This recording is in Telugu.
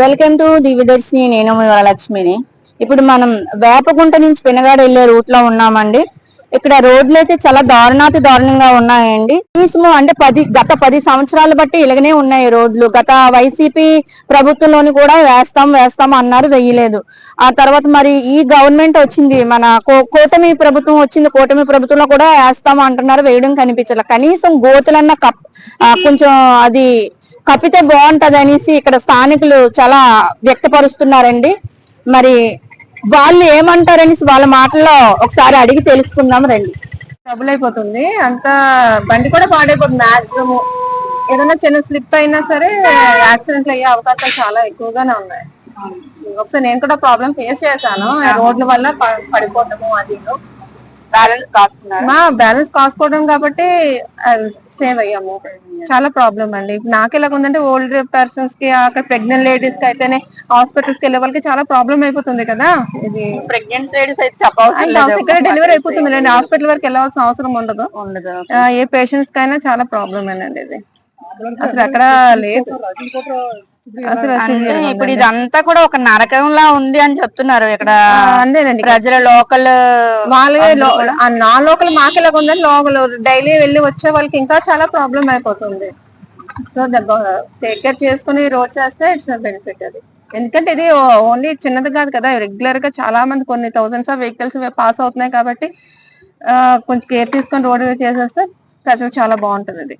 వెల్కమ్ టు దివ్యదర్శిని నేను మీ వరలక్ష్మిని. ఇప్పుడు మనం వేపగుంట నుంచి పెనగాడ వెళ్ళే రూట్లో ఉన్నామండి. ఇక్కడ రోడ్లు అయితే చాలా దారుణాతి దారుణంగా ఉన్నాయండి. కనీసము అంటే పది గత పది సంవత్సరాలు బట్టి ఇలాగనే ఉన్నాయి రోడ్లు. గత వైసీపీ ప్రభుత్వంలోని కూడా వేస్తాం వేస్తాం అన్నారు వెయ్యలేదు ఆ తర్వాత మరి ఈ గవర్నమెంట్ వచ్చింది మన కో- కూటమి ప్రభుత్వం వచ్చింది కూటమి ప్రభుత్వంలో కూడా వేస్తాం అంటున్నారు వేయడం కనిపించాలి కనీసం గోతులన్న కప్ కొంచెం అది కప్పితే బాగుంటది అనేసి ఇక్కడ స్థానికులు చాలా వ్యక్తపరుస్తున్నారండి. మరి వాళ్ళు ఏమంటారనేసి వాళ్ళ మాటల్లో ఒకసారి అడిగి తెలుసుకుందాం రండి. ట్రబుల్ అయిపోతుంది అంత బండి కూడా పాడైపోతుంది మాక్సిమం ఏదైనా చిన్న స్లిప్ అయినా సరే యాక్సిడెంట్ అయ్యే అవకాశాలు చాలా ఎక్కువగానే ఉన్నాయి. ఒకసారి నేను కూడా ప్రాబ్లం ఫేస్ చేశాను. రోడ్ల వల్ల పడిపోవటము అది బ్యాలెన్స్ కాస్తున్నారు? మా బ్యాలెన్స్ కాసుకోవడం కాబట్టి సేవ్ అయ్యాము. చాలా ప్రాబ్లం అండి. నాకు ఎలా ఉందంటే ఓల్డ్ పర్సన్స్కి అక్కడ ప్రెగ్నెంట్ లేడీస్కి అయితేనే హాస్పిటల్స్కి వెళ్ళే వాళ్ళకి చాలా ప్రాబ్లం అయిపోతుంది కదా. ఇది ప్రెగ్నెంట్ లేడీస్ అయితే ఇక్కడ డెలివరీ అయిపోతుంది అండి. హాస్పిటల్ వరకు వెళ్ళాల్సిన అవసరం ఉండదు. ఉండదు. ఏ పేషెంట్స్ కైనా చాలా ప్రాబ్లం అండి ఇది. అసలు అక్కడ లేదు. ఇప్పుడు ఇదంతా కూడా ఒక నరకంలా ఉంది అని చెప్తున్నారు ఇక్కడ అంతేనండి. ప్రజల లోకల్ వాళ్ళే నా లోకల్ మాకెలా ఉందని లోకల్ డైలీ వెళ్ళి వచ్చే వాళ్ళకి ఇంకా చాలా ప్రాబ్లం అయిపోతుంది. సో టేక్ కేర్ చేసుకుని రోడ్ చేస్తే ఇట్స్ బెనిఫిట్ అది. ఎందుకంటే ఇది ఓన్లీ చిన్నది కాదు కదా రెగ్యులర్గా చాలా మంది కొన్ని థౌసండ్స్ ఆఫ్ వెహికల్స్ పాస్ అవుతున్నాయి కాబట్టి కొంచెం కేర్ తీసుకొని రోడ్ చేసేస్తే ప్రజలకు చాలా బాగుంటుంది ఇది